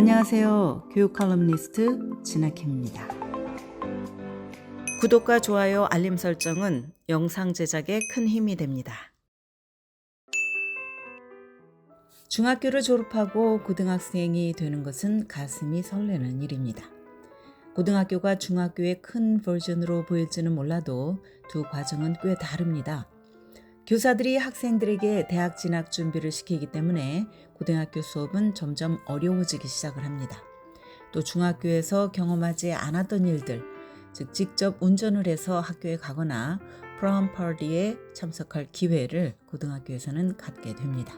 안녕하세요. 교육 컬럼니스트 진아킴입니다. 구독과 좋아요, 알림 설정은 영상 제작에 큰 힘이 됩니다. 중학교를 졸업하고 고등학생이 되는 것은 가슴이 설레는 일입니다. 고등학교가 중학교의 큰 버전으로 보일지는 몰라도 두 과정은 꽤 다릅니다. 교사들이 학생들에게 대학 진학 준비를 시키기 때문에 고등학교 수업은 점점 어려워지기 시작을 합니다. 또 중학교에서 경험하지 않았던 일들, 즉 직접 운전을 해서 학교에 가거나 프롬 파티에 참석할 기회를 고등학교에서는 갖게 됩니다.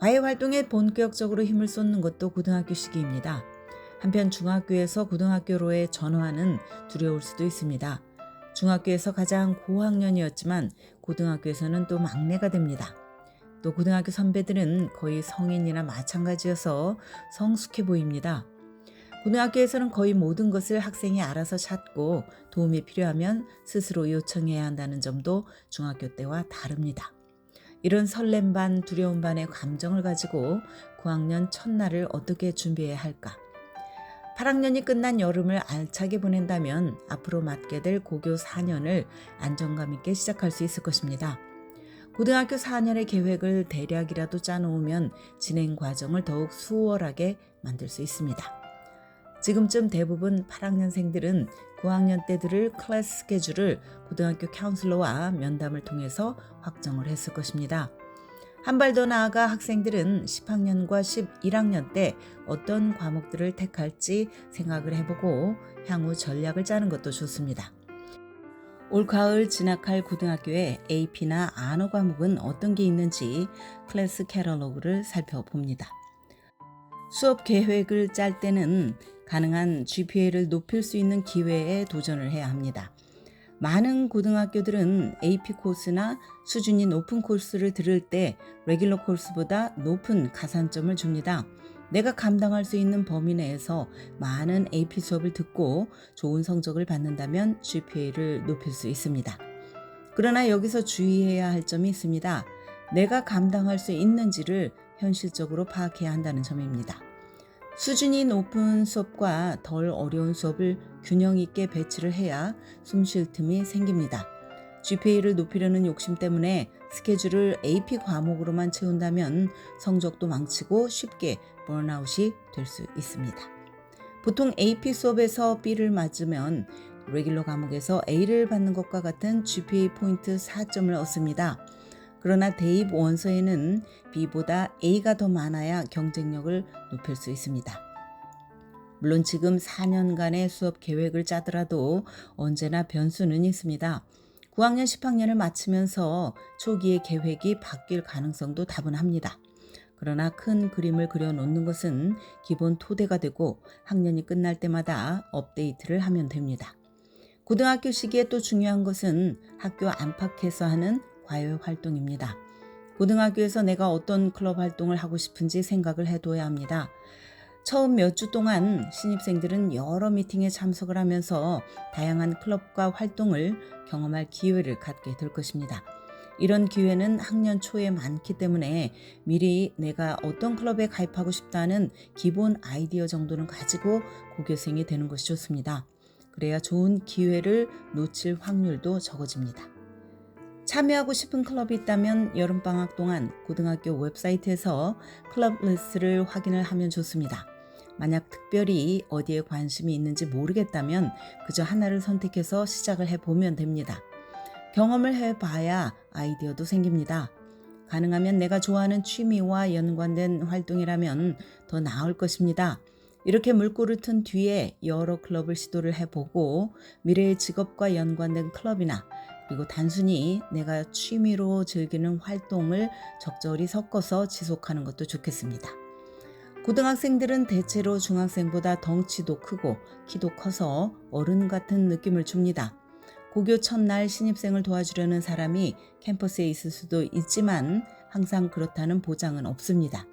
과외 활동에 본격적으로 힘을 쏟는 것도 고등학교 시기입니다. 한편 중학교에서 고등학교로의 전환은 두려울 수도 있습니다. 중학교에서 가장 고학년이었지만 고등학교에서는 또 막내가 됩니다. 또 고등학교 선배들은 거의 성인이나 마찬가지여서 성숙해 보입니다. 고등학교에서는 거의 모든 것을 학생이 알아서 찾고 도움이 필요하면 스스로 요청해야 한다는 점도 중학교 때와 다릅니다. 이런 설렘 반 두려움 반의 감정을 가지고 9학년 첫날을 어떻게 준비해야 할까? 8학년이 끝난 여름을 알차게 보낸다면 앞으로 맞게 될 고교 4년을 안정감 있게 시작할 수 있을 것입니다. 고등학교 4년의 계획을 대략이라도 짜놓으면 진행 과정을 더욱 수월하게 만들 수 있습니다. 지금쯤 대부분 8학년생들은 9학년 때 들을 클래스 스케줄을 고등학교 카운슬러와 면담을 통해서 확정을 했을 것입니다. 한 발 더 나아가 학생들은 10학년과 11학년 때 어떤 과목들을 택할지 생각을 해보고 향후 전략을 짜는 것도 좋습니다. 올 가을 진학할 고등학교에 AP나 안어 과목은 어떤 게 있는지 클래스 캐러로그를 살펴봅니다. 수업 계획을 짤 때는 가능한 GPA를 높일 수 있는 기회에 도전을 해야 합니다. 많은 고등학교들은 AP 코스나 수준이 높은 코스를 들을 때 레귤러 코스보다 높은 가산점을 줍니다. 내가 감당할 수 있는 범위 내에서 많은 AP 수업을 듣고 좋은 성적을 받는다면 GPA를 높일 수 있습니다. 그러나 여기서 주의해야 할 점이 있습니다. 내가 감당할 수 있는지를 현실적으로 파악해야 한다는 점입니다. 수준이 높은 수업과 덜 어려운 수업을 균형 있게 배치를 해야 숨 쉴 틈이 생깁니다. GPA를 높이려는 욕심 때문에 스케줄을 AP 과목으로만 채운다면 성적도 망치고 쉽게 번아웃이 될 수 있습니다. 보통 AP 수업에서 B를 맞으면 레귤러 과목에서 A를 받는 것과 같은 GPA 포인트 4점을 얻습니다. 그러나 대입 원서에는 B보다 A가 더 많아야 경쟁력을 높일 수 있습니다. 물론 지금 4년간의 수업 계획을 짜더라도 언제나 변수는 있습니다. 9학년, 10학년을 마치면서 초기의 계획이 바뀔 가능성도 다분합니다. 그러나 큰 그림을 그려놓는 것은 기본 토대가 되고 학년이 끝날 때마다 업데이트를 하면 됩니다. 고등학교 시기에 또 중요한 것은 학교 안팎에서 하는 과외 활동입니다. 고등학교에서 내가 어떤 클럽 활동을 하고 싶은지 생각을 해둬야 합니다. 처음 몇 주 동안 신입생들은 여러 미팅에 참석을 하면서 다양한 클럽과 활동을 경험할 기회를 갖게 될 것입니다. 이런 기회는 학년 초에 많기 때문에 미리 내가 어떤 클럽에 가입하고 싶다는 기본 아이디어 정도는 가지고 고교생이 되는 것이 좋습니다. 그래야 좋은 기회를 놓칠 확률도 적어집니다. 참여하고 싶은 클럽이 있다면 여름방학 동안 고등학교 웹사이트에서 클럽 리스트를 확인을 하면 좋습니다. 만약 특별히 어디에 관심이 있는지 모르겠다면 그저 하나를 선택해서 시작을 해보면 됩니다. 경험을 해봐야 아이디어도 생깁니다. 가능하면 내가 좋아하는 취미와 연관된 활동이라면 더 나을 것입니다. 이렇게 물꼬를 튼 뒤에 여러 클럽을 시도를 해보고 미래의 직업과 연관된 클럽이나 그리고 단순히 내가 취미로 즐기는 활동을 적절히 섞어서 지속하는 것도 좋겠습니다. 고등학생들은 대체로 중학생보다 덩치도 크고 키도 커서 어른 같은 느낌을 줍니다. 고교 첫날 신입생을 도와주려는 사람이 캠퍼스에 있을 수도 있지만 항상 그렇다는 보장은 없습니다.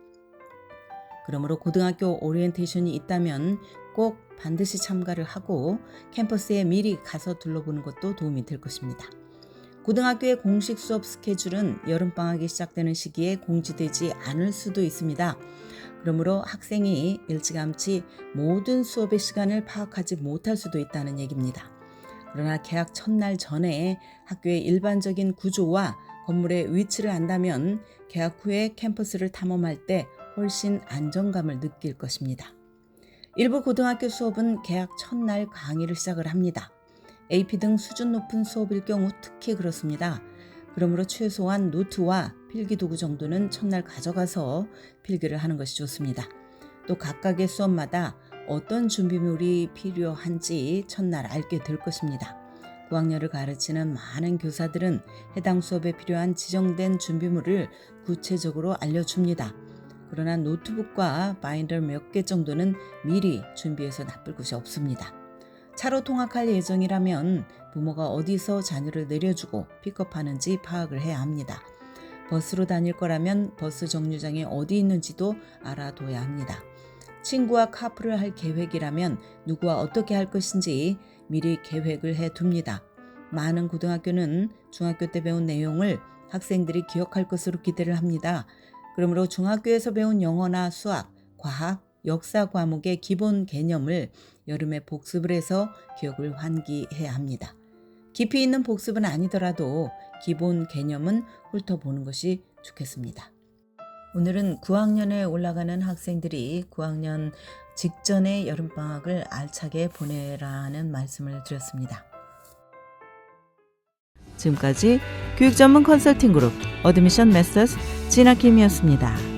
그러므로 고등학교 오리엔테이션이 있다면 꼭 반드시 참가를 하고 캠퍼스에 미리 가서 둘러보는 것도 도움이 될 것입니다. 고등학교의 공식 수업 스케줄은 여름방학이 시작되는 시기에 공지되지 않을 수도 있습니다. 그러므로 학생이 일찌감치 모든 수업의 시간을 파악하지 못할 수도 있다는 얘기입니다. 그러나 개학 첫날 전에 학교의 일반적인 구조와 건물의 위치를 안다면 개학 후에 캠퍼스를 탐험할 때 훨씬 안정감을 느낄 것입니다. 일부 고등학교 수업은 개학 첫날 강의를 시작을 합니다. AP 등 수준 높은 수업일 경우 특히 그렇습니다. 그러므로 최소한 노트와 필기 도구 정도는 첫날 가져가서 필기를 하는 것이 좋습니다. 또 각각의 수업마다 어떤 준비물이 필요한지 첫날 알게 될 것입니다. 9학년을 가르치는 많은 교사들은 해당 수업에 필요한 지정된 준비물을 구체적으로 알려줍니다. 그러나 노트북과 바인더 몇 개 정도는 미리 준비해서 나쁠 것이 없습니다. 차로 통학할 예정이라면 부모가 어디서 자녀를 내려주고 픽업하는지 파악을 해야 합니다. 버스로 다닐 거라면 버스 정류장이 어디 있는지도 알아둬야 합니다. 친구와 카풀을 할 계획이라면 누구와 어떻게 할 것인지 미리 계획을 해 둡니다. 많은 고등학교는 중학교 때 배운 내용을 학생들이 기억할 것으로 기대를 합니다. 그러므로 중학교에서 배운 영어나 수학, 과학, 역사 과목의 기본 개념을 여름에 복습을 해서 기억을 환기해야 합니다. 깊이 있는 복습은 아니더라도 기본 개념은 훑어보는 것이 좋겠습니다. 오늘은 9학년에 올라가는 학생들이 9학년 직전의 여름방학을 알차게 보내라는 말씀을 드렸습니다. 지금까지 교육 전문 컨설팅 그룹 어드미션 메서스 진아킴이었습니다.